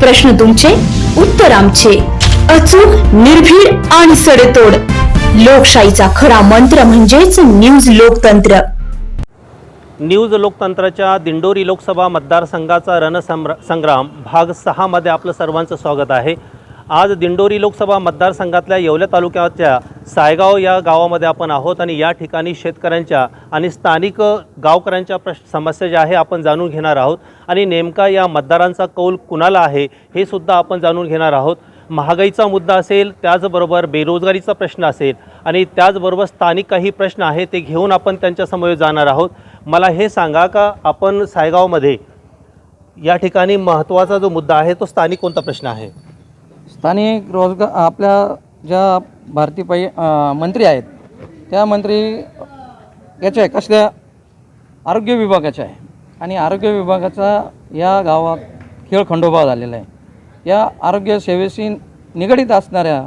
प्रश्न तुमचे उत्तर आमचे. अचूक निर्भीड आणि सडेतोड. लोकशाहीचा खरा मंत्र म्हणजेच न्यूज लोकतंत्र. न्यूज लोकतंत्राच्या दिंडोरी लोकसभा मतदारसंघाचा रणसंग्र संग्राम भाग सहामध्ये आपलं सर्वांचं स्वागत आहे. आज दिंडोरी लोकसभा मतदारसंघातल्या येवले तालुक्याच्या सायगाव या गावामध्ये आपण आहोत आणि या ठिकाणी शेतकऱ्यांच्या आणि स्थानिक गावकऱ्यांच्या प्रश समस्या ज्या आहे आपण जाणून घेणार आहोत. आणि नेमका या मतदारांचा कौल कुणाला आहे हे सुद्धा आपण जाणून घेणार आहोत. महागाईचा मुद्दा असेल त्याचबरोबर बेरोजगारीचा प्रश्न असेल आणि त्याचबरोबर स्थानिक काही प्रश्न आहे ते घेऊन आपण त्यांच्यासमोर जाणार आहोत. मला हे सांगा का आपण सायगावमध्ये या ठिकाणी महत्त्वाचा जो मुद्दा आहे तो स्थानिक कोणता प्रश्न आहे? स्थानिक रोजगार आपल्या ज्या भारतीय पै मंत्री आहेत त्या मंत्री याच्या आहे कसल्या आरोग्य विभागाच्या आहे? आणि आरोग्य विभागाचा या गावात खेळ खंडोबा झालेला आहे. या आरोग्य सेवेशी निगडीत असणाऱ्या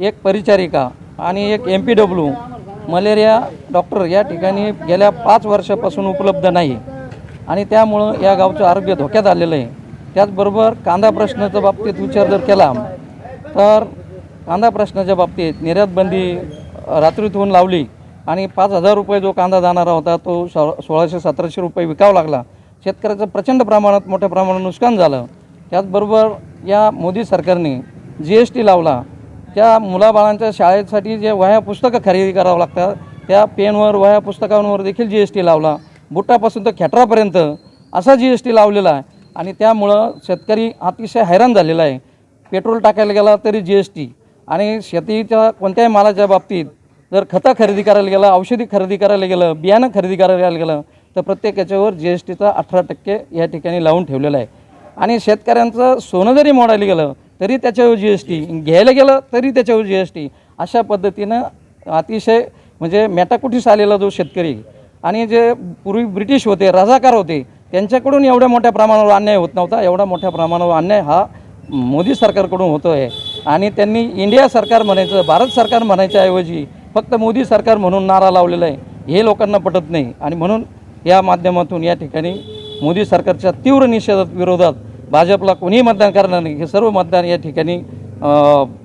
एक परिचारिका आणि एक M P W malaria doctor या ठिकाणी गेल्या पाच वर्षापासून उपलब्ध नाही. आणि त्यामुळं या गावचं आरोग्य धोक्यात आलेलं आहे. त्याचबरोबर कांदा प्रश्नाच्या बाबतीत विचार जर केला तर कांदा प्रश्नाच्या बाबतीत निर्यातबंदी अ, रात्रीतून लावली आणि पाच हजार रुपये जो कांदा जाणारा होता तो सो सोळाशे सतराशे रुपये विकावा लागला. शेतकऱ्याचं प्रचंड प्रमाणात मोठ्या प्रमाणात नुकसान झालं. त्याचबरोबर या मोदी सरकारने जी एस टी लावला. त्या मुलाबाळांच्या शाळेसाठी जे वह्या पुस्तकं खरेदी करावं लागतात त्या पेनवर वह्या पुस्तकांवर देखील जी एस टी लावला. बुटापासून तर खेटरापर्यंत असा जी एस टी लावलेला आहे. आणि त्यामुळं शेतकरी अतिशय हैराण झालेला आहे. पेट्रोल टाकायला गेला तरी जी एस टी आणि शेतीच्या कोणत्याही मालाच्या बाबतीत जर खतं खरेदी करायला गेलं औषधी खरेदी करायला गेलं बियाणं खरेदी करायला गेलं तर प्रत्येक याच्यावर जी एस टीचा अठरा टक्के या ठिकाणी लावून ठेवलेला आहे. आणि शेतकऱ्यांचं सोनं जरी मोडायला गेलं तरी त्याच्यावर जी एस टी घ्यायला गेलं तरी त्याच्यावर जी एस टी अशा पद्धतीनं अतिशय म्हणजे मेटाकुटीस आलेला जो शेतकरी आणि जे पूर्वी ब्रिटिश होते रजाकार होते त्यांच्याकडून एवढ्या मोठ्या प्रमाणावर अन्याय होत नव्हता. एवढा मोठ्या प्रमाणावर अन्याय हा मोदी सरकारकडून होतो आहे. आणि त्यांनी इंडिया सरकार म्हणायचं भारत सरकार म्हणायच्या ऐवजी फक्त मोदी सरकार म्हणून नारा लावलेला आहे. हे लोकांना पटत नाही. आणि म्हणून या माध्यमातून या ठिकाणी मोदी सरकारच्या तीव्र निषेधात विरोधात भाजपला कोणीही मतदान करणार नाही. हे सर्व मतदान या ठिकाणी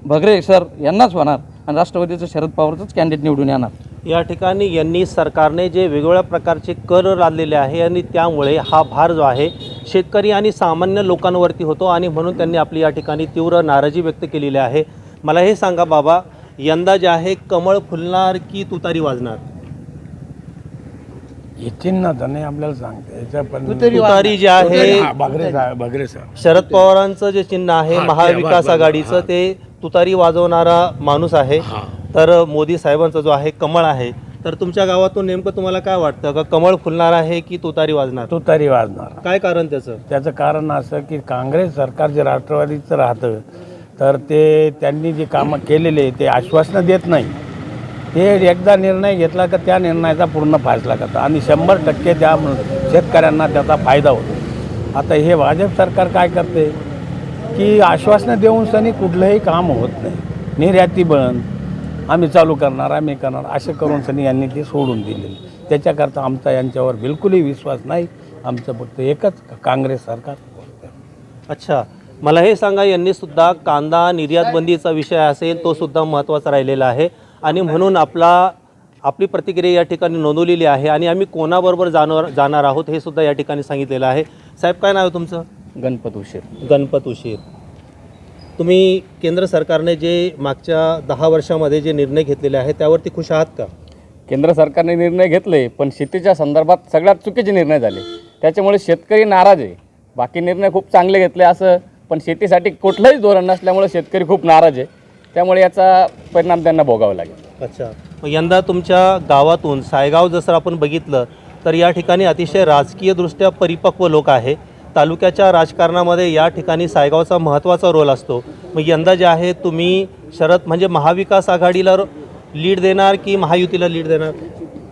भगरे सर यांनाच होणार आणि राष्ट्रवादीचं शरद पवारचंच कॅन्डिडेट निवडून येणार. या ठिकाणी यांनी सरकारने जे वेगवेगळ्या प्रकारचे कर लादलेले आहे आणि त्यामुळे हा भार जो आहे शेतकरी आणि सामान्य लोकांवरती होतो आणि म्हणून त्यांनी आपली या ठिकाणी तीव्र नाराजी व्यक्त केलेली आहे. मला हे सांगा बाबा यंदा जे आहे कमळ फुलणार की तुतारी वाजणार? येतील ना आपल्याला सांगते. याच्या पण तुतारी जी आहे हा, बगरे साहेब बगरे साहेब शरद पवारांचं जे चिन्ह आहे हा, महाविकास आघाडीचं हा. ते तुतारी वाजवणारा माणूस आहे. हा. तर मोदी साहेबांचा जो आहे कमळ आहे. तर तुमच्या गावातून नेमकं तुम्हाला काय वाटतं? का कमळ फुलणार आहे की तुतारी वाजणार? तुतारी वाजणार. काय कारण त्याचं? त्याचं कारण असं की काँग्रेस सरकार जे राष्ट्रवादीचं राहतं तर ते त्यांनी जे कामं केलेले ते आश्वासनं देत नाही. ते एकदा निर्णय घेतला का त्या निर्णयाचा पूर्ण फायसला करतात आणि शंभर टक्के त्या शेतकऱ्यांना त्याचा फायदा होतो. आता हे भाजप सरकार काय करते? की आश्वासनं देऊन सनी कुठलंही काम होत नाही. निर्याती बंद आम्ही चालू करणार आम्ही करणार असे करून सनी यांनी ते सोडून दिले त्याच्याकरता आमचा यांच्यावर बिलकुलही विश्वास नाही. आमचं फक्त एकच काँग्रेस सरकार अच्छा. मला हे सांगा यांनी सुद्धा कांदा निर्यात बंदीचा विषय असेल तो सुद्धा महत्त्वाचा राहिलेला आहे. आणि म्हणून आपला आपली प्रतिक्रिया या ठिकाणी नोंदवलेली आहे आणि आम्ही कोणाबरोबर जाणार जाणार आहोत हे सुद्धा या ठिकाणी सांगितलेलं आहे. साहेब काय नाव आहे तुमचं? गणपत उशीर. गणपत उशीर. तुम्ही केंद्र सरकारने जे मागच्या दहा वर्षामध्ये जे निर्णय घेतलेले आहेत त्यावरती खुश आहात का? केंद्र सरकारने निर्णय घेतले पण शेतीच्या संदर्भात सगळ्यात चुकीचे निर्णय झाले. त्याच्यामुळे शेतकरी नाराज आहे. बाकी निर्णय खूप चांगले घेतले असं पण शेतीसाठी कुठलंही धोरण नसल्यामुळे शेतकरी खूप नाराज आहे. त्यामुळे याचा परिणाम त्यांना भोगावा लागेल. अच्छा. मग यंदा तुमच्या गावातून सायगाव जसं आपण बघितलं तर या ठिकाणी अतिशय राजकीयदृष्ट्या परिपक्व लोक आहे. तालुक्याच्या राजकारणामध्ये या ठिकाणी सायगावचा महत्त्वाचा रोल असतो. मग यंदा जे आहे तुम्ही शरद म्हणजे महाविकास आघाडीला लीड देणार की महायुतीला लीड देणार?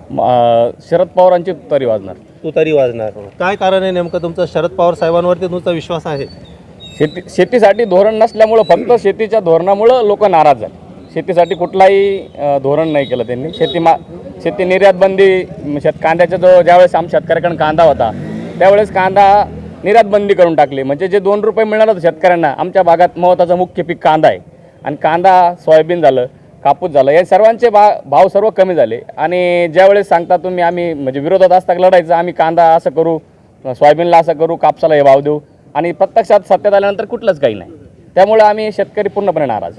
म- शरद पवारांची तुतारी वाजणार. तुतारी वाजणार. काय कारण आहे नेमकं तुमचा? शरद पवार साहेबांवरती तुमचा विश्वास आहे. शेती शेतीसाठी धोरण नसल्यामुळं फक्त शेतीच्या धोरणामुळं लोक नाराज झाले. शेतीसाठी कुठलाही धोरण नाही केलं त्यांनी. शेती मा शेती निर्यात बंदी शेत कांद्याचा जो ज्यावेळेस आम शेतकऱ्याकडून कांदा होता त्यावेळेस कांदा निर्यात बंदी करून टाकली. म्हणजे जे दोन रुपये मिळणार होतं शेतकऱ्यांना आमच्या भागात महत्त्वाचं मुख्य पीक कांदा आहे. आणि कांदा सोयाबीन झालं कापूस झालं या सर्वांचे भा भाव सर्व कमी झाले. आणि ज्यावेळेस सांगता तुम्ही आम्ही म्हणजे विरोधात असता लढायचं आम्ही कांदा असं करू सोयाबीनला असं करू कापसाला हे भाव देऊ. आणि प्रत्यक्षात सत्यात आल्यानंतर कुठलंच काही नाही. त्यामुळे आम्ही शेतकरी पूर्णपणे नाराज.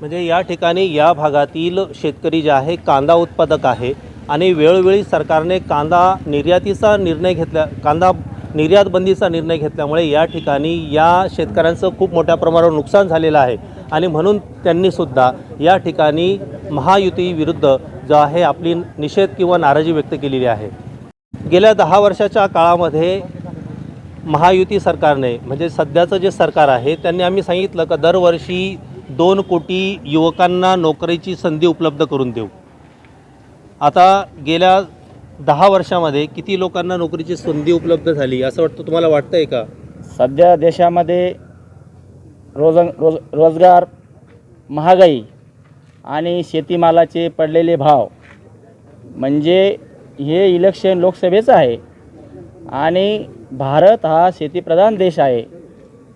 म्हणजे या ठिकाणी या भागातील शेतकरी जे आहे कांदा उत्पादक आहे आणि वेळोवेळी सरकारने कांदा निर्यातीचा निर्णय घेतल्या कांदा निर्यात बंदीचा निर्णय घेतल्यामुळे या ठिकाणी या शेतकऱ्यांचं खूप मोठ्या प्रमाणावर नुकसान झालेलं आहे. आणि म्हणून त्यांनीसुद्धा या ठिकाणी महायुतीविरुद्ध जो आहे आपली निषेध किंवा नाराजी व्यक्त केलेली आहे. गेल्या दहा वर्षाच्या काळामध्ये महायुती सरकारने म्हणजे सध्याचं जे सरकार आहे त्यांनी आम्ही सांगितलं का दरवर्षी दोन कोटी युवकांना नोकरीची संधी उपलब्ध करून देऊ. आता गेल्या दहा वर्षामध्ये किती लोकांना नोकरीची संधी उपलब्ध झाली असं वाटतं तुम्हाला वाटतंय का? सध्या देशामध्ये रोज रोज रोजगार महागाई आणि शेतीमालाचे पडलेले भाव म्हणजे हे इलेक्शन लोकसभेचं आहे आणि भारत हा शेतीप्रधान देश आहे.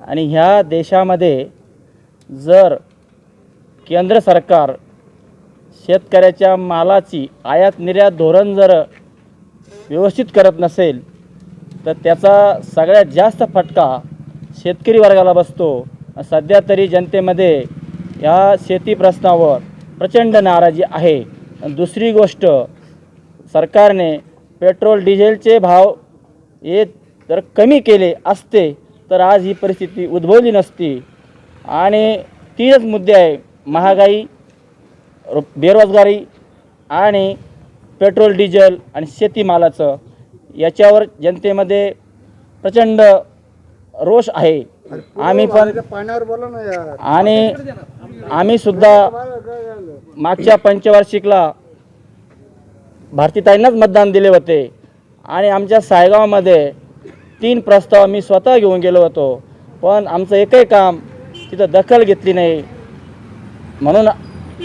आणि ह्या देशामध्ये जर केंद्र सरकार शेतकऱ्याच्या मालाची आयात निर्यात धोरण जर व्यवस्थित करत नसेल तर त्याचा सगळ्यात जास्त फटका शेतकरी वर्गाला बसतो. सध्या तरी जनतेमध्ये या शेती प्रश्नावर प्रचंड नाराजी आहे. दुसरी गोष्ट सरकारने पेट्रोल डिझेलचे भाव हे जर कमी केले असते तर आज ही परिस्थिती उद्भवली नसती. आणि तीनच मुद्दे आहे महागाई रो- बेरोजगारी आणि पेट्रोल डिझेल आणि शेतीमालाचं. याच्यावर जनतेमध्ये प्रचंड रोष आहे. आम्ही पण आणि आम्ही सुद्धा मागच्या पंचवार्षिकला भारतीताईंनाच मतदान दिले होते. आणि आमच्या सायगावमध्ये तीन प्रस्ताव मी स्वतः घेऊन गेलो होतो. पण आमचं एकही काम तिथं दखल घेतली नाही. म्हणून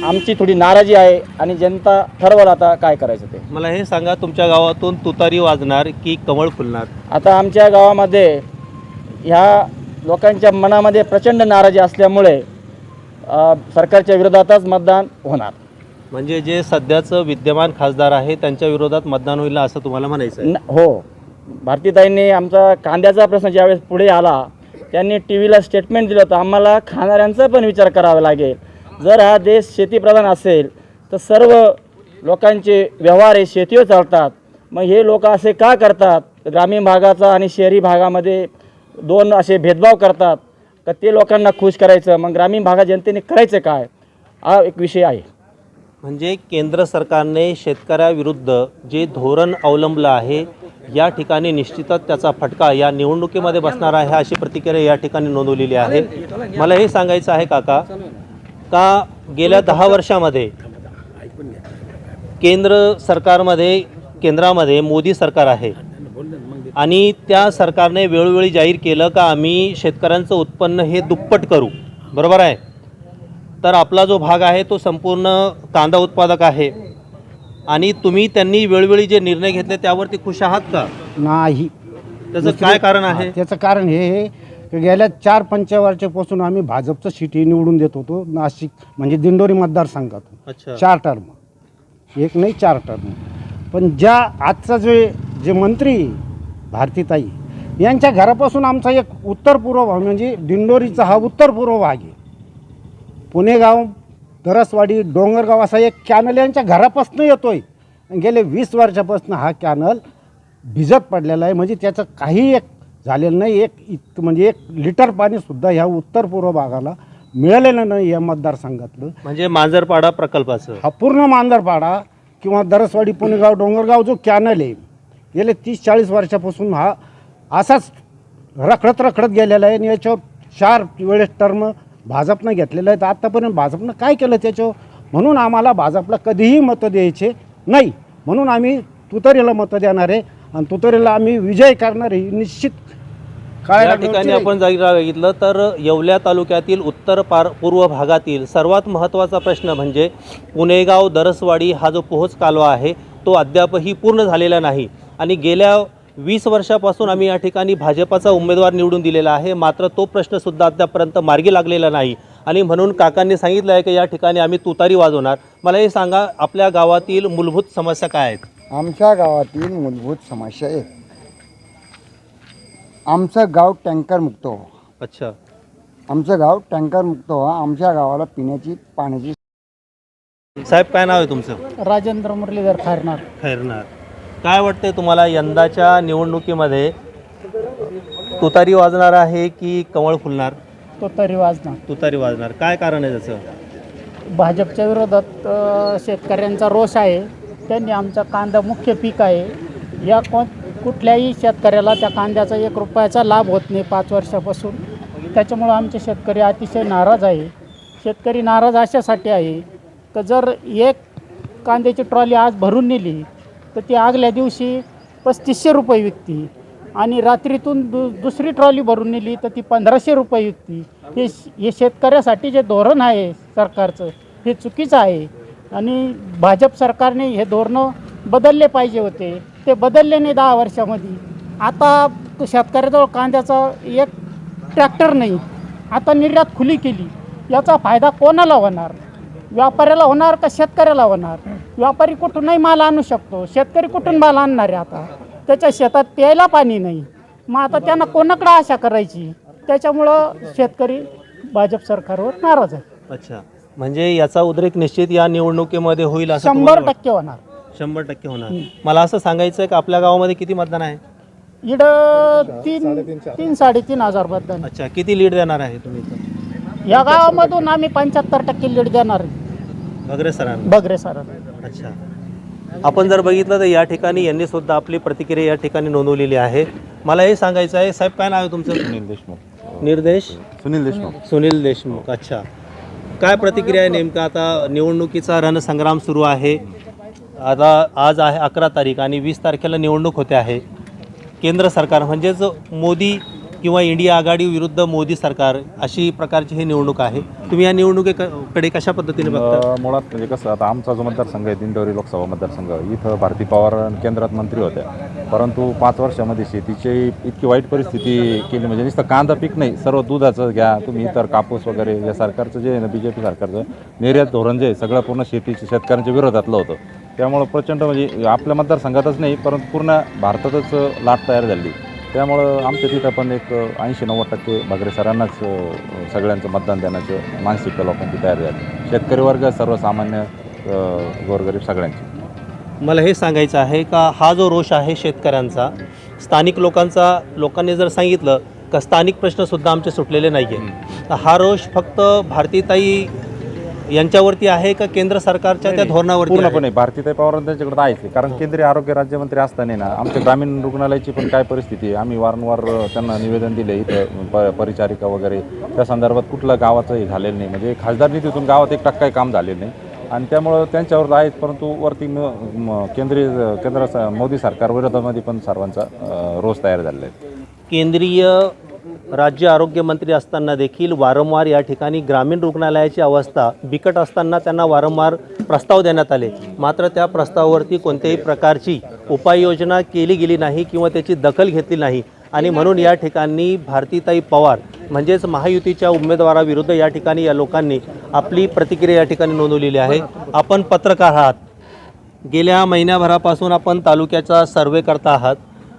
आमची थोडी नाराजी आहे आणि जनता ठरवलं आता काय करायचं ते. मला हे सांगा तुमच्या गावातून तुतारी वाजणार की कमळ फुलणार? आता आमच्या गावामध्ये ह्या लोकांच्या मनामध्ये प्रचंड नाराजी असल्यामुळे अ, सरकारच्या विरोधातच मतदान होणार. म्हणजे जे सध्याचं विद्यमान खासदार आहे त्यांच्या विरोधात मतदान होईल असं तुम्हाला म्हणायचं आहे? न हो. भारतीताईंनी आमचा कांद्याचा प्रश्न ज्यावेळेस पुढे आला त्यांनी टी व्हीला स्टेटमेंट दिलं होतं आम्हाला खाणाऱ्यांचा पण विचार करावा लागेल. जर हा देश शेतीप्रधान असेल तर सर्व लोकांचे व्यवहार हे शेतीवर चालतात. मग हे लोक असे का करतात? ग्रामीण भागाचा आणि शहरी भागामध्ये दोन असे भेदभाव करतात का ते लोकांना खुश करायचं? मग ग्रामीण भागात जनतेने करायचं काय? हा एक विषय आहे. म्हणजे केंद्र सरकारने शेतकऱ्याविरुद्ध जे धोरण अवलंबलं आहे या ठिकाणी निश्चितच त्याचा फटका या निवडणुकीमध्ये बसणार आहे अशी प्रतिक्रिया या ठिकाणी नोंदवलेली आहे. मला हे सांगायचं आहे काका का गेल्या दहा वर्षामध्ये केंद्र सरकारमध्ये केंद्रामध्ये मोदी सरकार आहे आणि त्या सरकारने वेळोवेळी जाहीर केलं का आम्ही शेतकऱ्यांचं उत्पन्न हे दुप्पट करू. बरोबर आहे? तर आपला जो भाग आहे तो संपूर्ण कांदा उत्पादक आहे. आणि तुम्ही त्यांनी वेळोवेळी जे निर्णय घेतले त्यावरती खुश आहात का? नाही. त्याचं काय कारण आहे? त्याचं कारण हे आहे की गेल्या चार पंचवर्षापासून आम्ही भाजपचं सिटी निवडून देत होतो नाशिक म्हणजे दिंडोरी मतदारसंघातून. अच्छा. चार टर्म एक नाही चार टर्म पण ज्या आजचा जे जे मंत्री भारतीताई यांच्या घरापासून आमचा एक उत्तर पूर्व भाग म्हणजे दिंडोरीचा हा उत्तर पूर्व भाग आहे. पुणेगाव दरसवाडी डोंगरगाव असा एक कॅनल यांच्या घरापासून येतोय. आणि गेले वीस वर्षापासून हा कॅनल भिजत पडलेला आहे. म्हणजे त्याचं काही एक झालेलं नाही. एक इत म्हणजे एक लिटर पाणीसुद्धा ह्या उत्तर पूर्व भागाला मिळालेलं नाही या मतदारसंघातलं. म्हणजे मांजरपाडा प्रकल्पाचं. हा पूर्ण मांजरपाडा किंवा दरसवाडी पुणेगाव डोंगरगाव जो कॅनल आहे गेले तीस चाळीस वर्षापासून हा असाच रखडत रखडत गेलेला आहे. आणि याच्यावर चार वेळेस टर्म भाजपनं घेतलेलं आहे. तर आत्तापर्यंत भाजपनं काय केलं त्याच्यावर? म्हणून आम्हाला भाजपला कधीही मतं द्यायचे नाही. म्हणून आम्ही तुतारीला मतं देणार आहे. आणि तुतारीला आम्ही विजय करणार आहे ही निश्चित काय या ठिकाणी आपण बघितलं तर येवल्या तालुक्यातील उत्तर पार पूर्व भागातील सर्वात महत्त्वाचा प्रश्न म्हणजे पुणेगाव दरसवाडी हा जो पोहोच कालवा आहे तो अद्यापही पूर्ण झालेला नाही. आणि गेल्या वीस वर्षापासून आम्ही या ठिकाणी भाजपाचा उमेदवार निवडून दिलेला आहे. मात्र तो प्रश्नसुद्धा अद्यापर्यंत मार्गी लागलेला नाही. आणि म्हणून काकांनी सांगितलं आहे की या ठिकाणी आम्ही तुतारी वाजवणार. मला हे सांगा आपल्या गावातील मूलभूत समस्या काय आहेत? आमच्या गावातील मूलभूत समस्या एक. आमचं गाव टँकर मुक्त व्हावं. अच्छा. आमचं गाव टँकर मुक्त व्हावं. आमच्या गावाला पिण्याची पाण्याची साहेब काय नाव आहे तुमचं? राजेंद्र मुरलीधर खारनार. खैरनार. काय वाटतंय तुम्हाला यंदाच्या निवडणुकीमध्ये तुतारी वाजणार आहे की कमळ फुलणार? तो तरी वाजणार. तुतारी वाजणार. काय कारण आहे त्याचं? भाजपच्या विरोधात अ, शेतकऱ्यांचा रोष आहे. त्यांनी आमचा कांदा मुख्य पीक आहे. या कोण कुठल्याही शेतकऱ्याला त्या कांद्याचा एक रुपयाचा लाभ होत नाही पाच वर्षापासून. त्याच्यामुळं आमचे शेतकरी अतिशय नाराज आहे. शेतकरी नाराज अशासाठी आहे तर जर एक कांद्याची ट्रॉली आज भरून नेली तर ती आगल्या दिवशी पस्तीसशे रुपये विकती. आणि रात्रीतून दु दुसरी ट्रॉली भरून नेली तर ती पंधराशे रुपये विकती. हे हे शेतकऱ्यासाठी जे धोरण आहे सरकारचं हे चुकीचं आहे. आणि भाजप सरकारने हे धोरणं बदलले पाहिजे होते. ते बदलले नाही दहा वर्षामध्ये. आता शेतकऱ्याजवळ कांद्याचा एक ट्रॅक्टर नाही. आता निर्यात खुली केली. याचा फायदा कोणाला होणार? व्यापाऱ्याला होणार का शेतकऱ्याला होणार? व्यापारी कुठूनही माल आणू शकतो. शेतकरी कुठून माल आणणार आहे आता? त्याच्या शेतात प्यायला पाणी नाही. मग आता त्यांना कोणाकडे आशा करायची? त्याच्यामुळं शेतकरी भाजप सरकारवर नाराज आहे. अच्छा. म्हणजे याचा उद्रेक निश्चित या निवडणुकीमध्ये होईल असं शंभर तुम्हाला टक्के होणार. वाटतं? शंभर टक्के होणार. मला असं सांगायचं आहे की आपल्या गावामध्ये किती मतदान आहे? इकडं तीन तीन साडेतीन हजार मतदान अच्छा. किती लीड देणार आहे तुम्ही इथं? या गावामधून आम्ही पंच्याहत्तर टक्के लीड देणार वगैरे सरांना. बगरे सरांना. अच्छा. आपण जर बघितलं तर या ठिकाणी यांनी सुद्धा आपली प्रतिक्रिया या ठिकाणी नोंदवलेली आहे. मला हे सांगायचं आहे साहेब काय नाव आहे तुमचं? सुनील देशमुख. निर्देश? सुनील देशमुख. सुनील देशमुख अच्छा. काय प्रतिक्रिया आहे नेमका? आता निवडणुकीचा रणसंग्राम सुरू आहे. आता आज आहे अकरा तारीख आणि वीस तारखेला निवडणूक होते आहे. केंद्र सरकार म्हणजेच मोदी किंवा इंडिया आघाडी विरुद्ध मोदी सरकार अशी प्रकारची ही निवडणूक आहे. तुम्ही या निवडणुकीकडे कशा पद्धतीने बघता? अ, मुळात म्हणजे कसं आता आमचा जो मतदारसंघ आहे दिंडोरी लोकसभा मतदारसंघ इथं भारती पवार केंद्रात मंत्री होत्या. परंतु पाच वर्षामध्ये शेतीची इतकी वाईट परिस्थिती केली म्हणजे नुसतं कांदा पीक नाही सर्व दुधाचं घ्या तुम्ही इतर कापूस वगैरे या सरकारचं जे आहे ना बी जे पी सरकारचं निर्यात धोरण जे आहे सगळं पूर्ण शेतीच्या शेतकऱ्यांच्या विरोधातलं होतं. त्यामुळं प्रचंड म्हणजे आपल्या मतदारसंघातच नाही परंतु पूर्ण भारतातच लाट तयार झाली. त्यामुळं आमच्या तिथं पण एक ऐंशी नव्वद टक्के भागरे सरांनाच सगळ्यांचं मतदान देण्याचं मानसिकता लोकांची तयार झाली शेतकरी वर्ग सर्वसामान्य गोरगरीब सगळ्यांची. मला हे सांगायचं आहे का हा जो रोष आहे शेतकऱ्यांचा स्थानिक लोकांचा लोकांनी जर सांगितलं का स्थानिक प्रश्नसुद्धा आमचे सुटलेले नाही आहे तर हा रोष फक्त भारतीताई यांच्यावरती आहे का केंद्र सरकारच्या त्या धोरणावरती आहे? पूर्णपणे भारतीताई पवार त्यांच्याकडे आहेच आहे. कारण केंद्रीय आरोग्य राज्यमंत्री असताना ना आमच्या ग्रामीण रुग्णालयाची पण काय परिस्थिती आहे? आम्ही वारंवार त्यांना निवेदन दिले इथं प परिचारिका वगैरे. त्या संदर्भात कुठलं गावाचं हे झालेलं नाही. म्हणजे खासदार निधीतून गावात एक टक्काही काम झालेलं नाही. आणि त्यामुळं त्यांच्यावर आहेच परंतु वरती केंद्रीय केंद्र मोदी सरकार विरोधामध्ये पण सर्वांचा रोष तयार झालेला आहे. केंद्रीय राज्य आरोग्यमंत्री असताना देखील वारंवार या ठिकाणी ग्रामीण रुग्णालयाची अवस्था बिकट असताना त्यांना वारंवार प्रस्ताव देण्यात आले. मात्र त्या प्रस्तावावरती कोणत्याही प्रकारची उपाययोजना केली गेली नाही किंवा त्याची दखल घेतली नाही. आणि म्हणून या ठिकाणी भारतीताई पवार म्हणजेच महायुतीच्या उमेदवाराविरुद्ध या ठिकाणी या लोकांनी आपली प्रतिक्रिया या ठिकाणी नोंदवलेली आहे. आपण पत्रकार आहात. गेल्या महिन्याभरापासून आपण तालुक्याचा सर्वे करता आहात.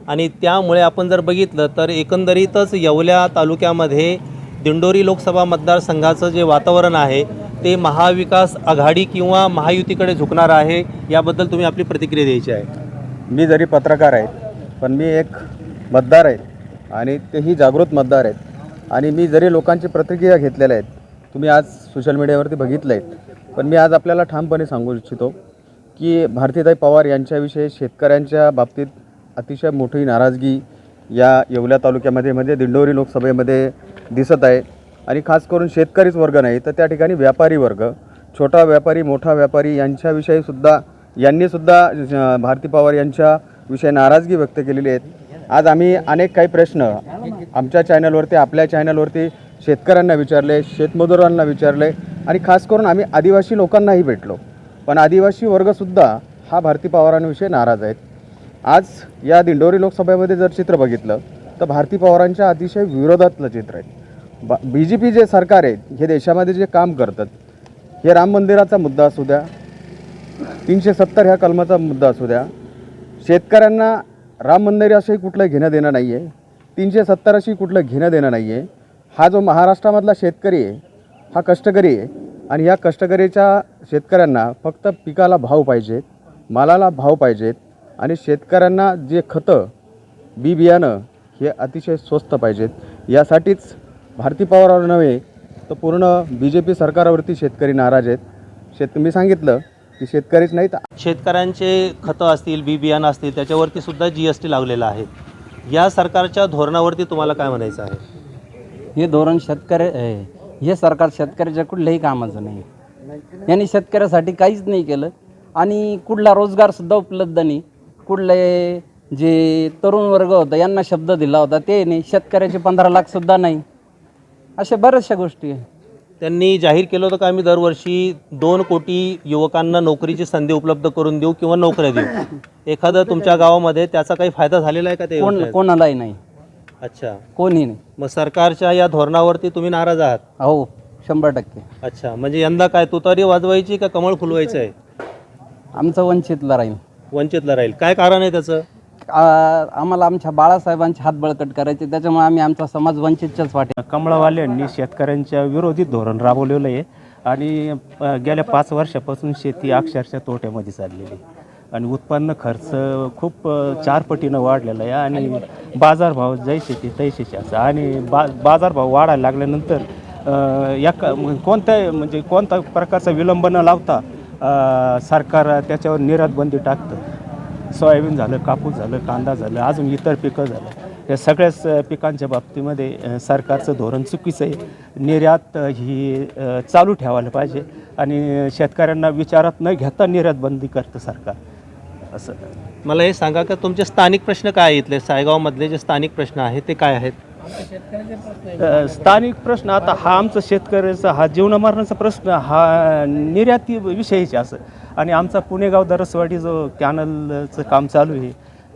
आणि त्यामुळे आपण जर बघितलं तर एकंदरीतच येवल्या तालुक्यामध्ये दिंडोरी लोकसभा मतदारसंघाचं जे वातावरण आहे ते महाविकास आघाडी किंवा महायुतीकडे झुकणार आहे याबद्दल तुम्ही आपली प्रतिक्रिया द्यायची आहे. मी जरी पत्रकार आहे पण मी एक मतदार आहे आणि तेही जागृत मतदार आहेत. आणि मी जरी लोकांची प्रतिक्रिया घेतलेल्या आहेत तुम्ही आज सोशल मीडियावरती बघितलं आहेत पण मी आज आपल्याला ठामपणे सांगू इच्छितो की भारतीताई पवार यांच्याविषयी शेतकऱ्यांच्या बाबतीत अतिशय मोठी नाराजगी या येवल्या तालुक्यामध्ये म्हणजे दिंडोरी लोकसभेमध्ये दिसत आहे. आणि खास करून शेतकरीच वर्ग नाही तर त्या ठिकाणी व्यापारी वर्ग छोटा व्यापारी मोठा व्यापारी यांच्याविषयी सुद्धा भारती पवार यांच्याविषयी नाराजगी व्यक्त केलेली आहेत. आज आम्ही अनेक काही प्रश्न आमच्या चॅनलवरती आपल्या चॅनलवरती शेतकऱ्यांना विचारले शेतमजुरांना विचारले आणि खास करून आम्ही आदिवासी लोकांनाही भेटलो. पण आदिवासी वर्गसुद्धा हा भारती पवारांविषयी नाराज आहेत. आज या दिंडोरी लोकसभेमध्ये जर चित्र बघितलं तर भारती पवारांच्या अतिशय विरोधातलं चित्र आहे. बा बी जे पी जे सरकार आहे हे देशामध्ये जे काम करतात हे राम मंदिराचा मुद्दा असू द्या तीनशे सत्तर ह्या कलमाचा मुद्दा असू द्या शेतकऱ्यांना राम मंदिर अशी कुठलं घेणं देणं नाही आहे तीनशे सत्तर अशी कुठलं घेणं देणं नाही आहे हा जो महाराष्ट्रामधला शेतकरी आहे हा कष्टकरी आहे आणि या कष्टकरीच्या शेतकऱ्यांना फक्त पिकाला भाव पाहिजेत मालाला भाव पाहिजेत आणि शेतकऱ्यांना जे खतं बी बियाणं हे अतिशय स्वस्त पाहिजेत. यासाठीच भारती पवारावर नव्हे तर पूर्ण बी जे पी सरकारवरती शेतकरी नाराज आहेत. शेत मी सांगितलं की शेतकरीच नाहीत. शेतकऱ्यांचे खतं असतील बी बियाणं असतील त्याच्यावरती सुद्धा जी एस टी लावलेला आहे. या सरकारच्या धोरणावरती तुम्हाला काय म्हणायचं आहे? हे धोरण शेतकरी हे सरकार शेतकऱ्याच्या कुठल्याही कामाचं नाही. यांनी शेतकऱ्यासाठी काहीच नाही केलं आणि कुठला रोजगारसुद्धा उपलब्ध नाही. कुठले जे तरुण वर्ग होता यांना शब्द दिला होता ते नाही. शेतकऱ्याचे पंधरा लाखसुद्धा नाही. अशा बऱ्याचशा गोष्टी आहे त्यांनी जाहीर केलं होतं का आम्ही दरवर्षी दोन कोटी युवकांना नोकरीची संधी उपलब्ध करून देऊ किंवा नोकऱ्या देऊ? एखादं तुमच्या गावामध्ये त्याचा काही फायदा झालेला आहे का ते कोण योजनेत? कोणालाही नाही. अच्छा. कोणी नाही. मग सरकारच्या या धोरणावरती तुम्ही नाराज आहात? हो शंभर टक्के. अच्छा. म्हणजे यंदा काय तुतारी वाजवायची का कमळ फुलवायचं आहे आमचं वंचितला राहील. वंचितला राहील. काय कारण आहे त्याचं? आ- आम्हाला आमच्या बाळासाहेबांचे हात बळकट करायचे त्याच्यामुळे आम्ही आमचा समाज वंचितच्याच वाटे कमळावाल्यांनी शेतकऱ्यांच्या विरोधी धोरण राबवलेलं आहे आणि अ, गेल्या पाच वर्षापासून शेती अक्षरशः तोट्यामध्ये चाललेली आहे. आणि उत्पन्न खर्च खूप अ, चार पटीनं वाढलेला आहे आणि बाजारभाव जैसे ते तैसेचे असं आणि बा बाजारभाव वाढायला लागल्यानंतर अ, या क- कोणत्या म्हणजे कोणता प्रकारचा विलंब न लावता सरकार त्याच्यावर निर्यात बंदी टाकतं. सोयाबीन झालं कापूस झालं कांदा झालं अजून इतर पिकं झालं. या सगळ्याच पिकांच्या बाबतीमध्ये सरकारचं धोरण चुकीचं आहे. निर्यात ही चालू ठेवायला पाहिजे आणि शेतकऱ्यांना विचारात न घेता निर्यात बंदी करतं सरकार. असं. मला हे सांगा का तुमचे स्थानिक प्रश्न काय इथले सायगावमधले जे स्थानिक प्रश्न आहेत ते काय आहेत? स्थानिक प्रश्न आता हा आमचा शेतकऱ्याचा हा जीवनमरणाचा प्रश्न हा निर्याती विषयीचे असं. आणि आमचा पुणेगाव दरसवाडी जो कॅनलचं काम चालू आहे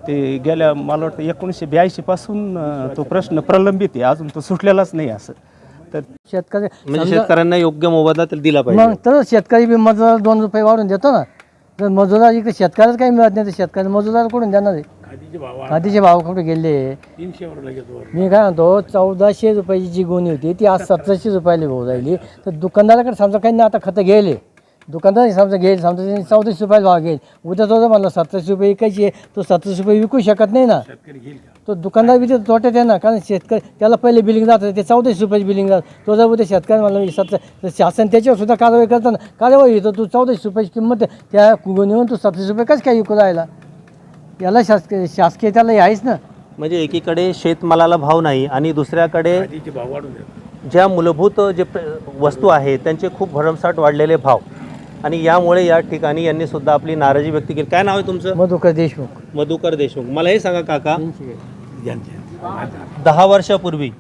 ते गेल्या मला वाटतं एकोणीसशे ब्याऐंशीपासून तो प्रश्न प्रलंबित आहे. अजून तो सुटलेलाच नाही असं. तर शेतकरी म्हणजे शेतकऱ्यांना योग्य मोबदला तर दिला मग पाहिजे तर शेतकरी बी मजुराला दोन रुपये वाढून देतो ना. तर मजुराला इकडे शेतकऱ्याला काही मिळत नाही तर शेतकरी मजुराला कुठून देणार आहे? खादीचे भाव कुठे गेले? मी काय म्हणतो चौदाशे रुपयाची जी गोणी होती ती आज सतराशे रुपयाला भाऊ राहिली. तर दुकानदाराकडे समजा काही ना आता खतं घ्यायले दुकानदार समजा घेईल समजा त्यांनी चौदाशे रुपयाला भाव घेईल उद्या तो जर म्हणला सतराशे रुपये विकायची आहे तो सतराशे रुपये विकू शकत नाही ना. तो दुकानदार बी ते तोट्यात आहे ना कारण शेतकरी त्याला पहिले बिलिंग जातं ते चौदाशे रुपयाची बिलिंग जातं. तो जर उद्या शेतकरी म्हणला मी सतरा तर शासन त्याच्यावर सुद्धा कारवाई करतं ना. कारवाई येतो तू चौदाशे रुपयाची किंमत आहे. त्या गुन्ह्यावर तू सतराशे रुपये कसं काय विकू राहिला? याला शासकीय शासकीय त्याला हे आहेच ना. म्हणजे एकीकडे शेतमालाला भाव नाही आणि दुसऱ्याकडे ज्या मूलभूत जे वस्तू आहेत त्यांचे खूप भरमसाठ वाढलेले भाव. आणि यामुळे या ठिकाणी यांनी सुद्धा आपली नाराजी व्यक्त केली. काय नाव आहे तुमचं? मधुकर देशमुख. मधुकर देशमुख. मला हे सांगा काका. दहा वर्षापूर्वी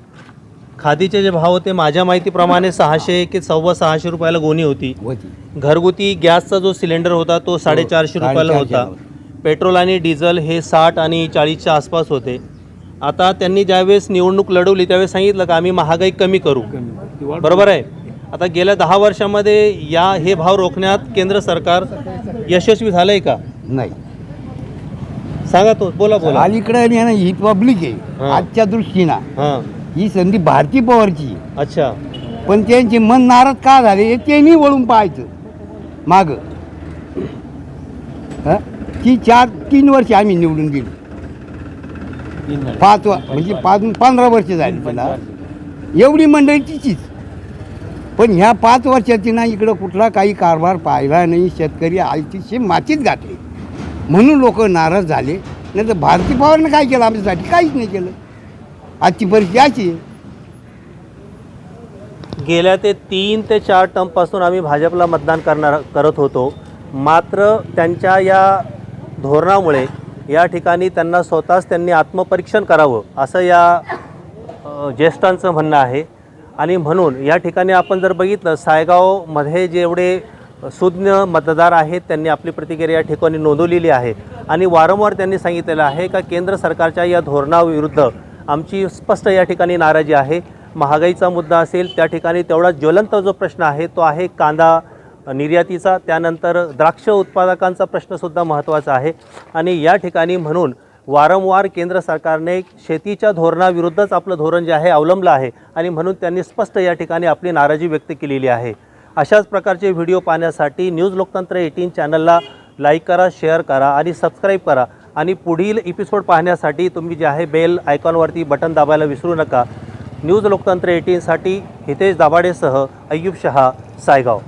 खादीचे जे भाव होते माझ्या माहितीप्रमाणे सहाशे की सव्वा सहाशे रुपयाला गोणी होती. घरगुती गॅसचा जो सिलेंडर होता तो साडेचारशे रुपयाला होता. पेट्रोल आणि डिझेल हे साठ आणि चाळीसच्या आसपास होते. आता त्यांनी ज्यावेळेस निवडणूक लढवली त्यावेळेस सांगितलं का आम्ही महागाई कमी करू. बरोबर आहे. आता गेल्या दहा वर्षामध्ये या हे भाव रोखण्यात केंद्र सरकार यशस्वी झालंय का? नाही. सांगा तो बोला बोला. अलीकडे आहे ना ही पब्लिक आहे. हां. आजच्या दृष्टीनं. हां. ही संधी भारती पवारची आहे. अच्छा. पण त्यांचे मन नाराज का झाले हे त्यांनी वळून पाहायचं. माग. ती चार तीन वर्ष आम्ही निवडून गेलो. पाच व- म्हणजे पाच पंधरा वर्ष झाली त्याला एवढी मंडळी तिचीच. पण ह्या पाच वर्षाची ना इकडं कुठला काही कारभार पाहिला नाही शेतकरी आयतीशी मातीत घातली. म्हणून लोक नाराज झाले. नाही तर भारती पवारनं काय केलं आमच्यासाठी? काहीच नाही केलं. आजची परिस्थिती अशी आहे. गेल्या ते तीन ते चार टर्मपासून आम्ही भाजपला मतदान करणार करत होतो. मात्र त्यांच्या या धोरणामुळे या ठिकाणी त्यांना स्वतःच त्यांनी आत्मपरीक्षण करावं असं या ज्येष्ठांचं म्हणणं आहे. आणि म्हणून या ठिकाणी आपण जर बघितलं सायगावमध्ये जेवढे सुज्ञ मतदार आहेत त्यांनी आपली प्रतिक्रिया या ठिकाणी नोंदवलेली आहे. आणि वारंवार त्यांनी सांगितलेलं आहे का केंद्र सरकारच्या या धोरणाविरुद्ध आमची स्पष्ट या ठिकाणी नाराजी आहे. महागाईचा मुद्दा असेल त्या ठिकाणी तेवढा ज्वलंत जो प्रश्न आहे तो आहे कांदा निर्यातीचा त्यानंतर द्राक्ष उत्पादकांचा प्रश्नसुद्धा महत्त्वाचा आहे. आणि या ठिकाणी म्हणून वारंवार केंद्र सरकारने शेतीच्या धोरणाविरुद्धच आपलं धोरण जे आहे अवलंबलं आहे. आणि म्हणून त्यांनी स्पष्ट या ठिकाणी आपली नाराजी व्यक्त केलेली आहे. अशाच प्रकारचे व्हिडिओ पाहण्यासाठी न्यूज लोकतंत्र एटीन चॅनलला लाईक करा शेअर करा आणि सबस्क्राईब करा. आणि पुढील एपिसोड पाहण्यासाठी तुम्ही जे आहे बेल आयकॉनवरती बटन दाबायला विसरू नका. न्यूज लोकतंत्र एटीनसाठी हितेश दाभाडेसह अय्यूब शहा सायगाव.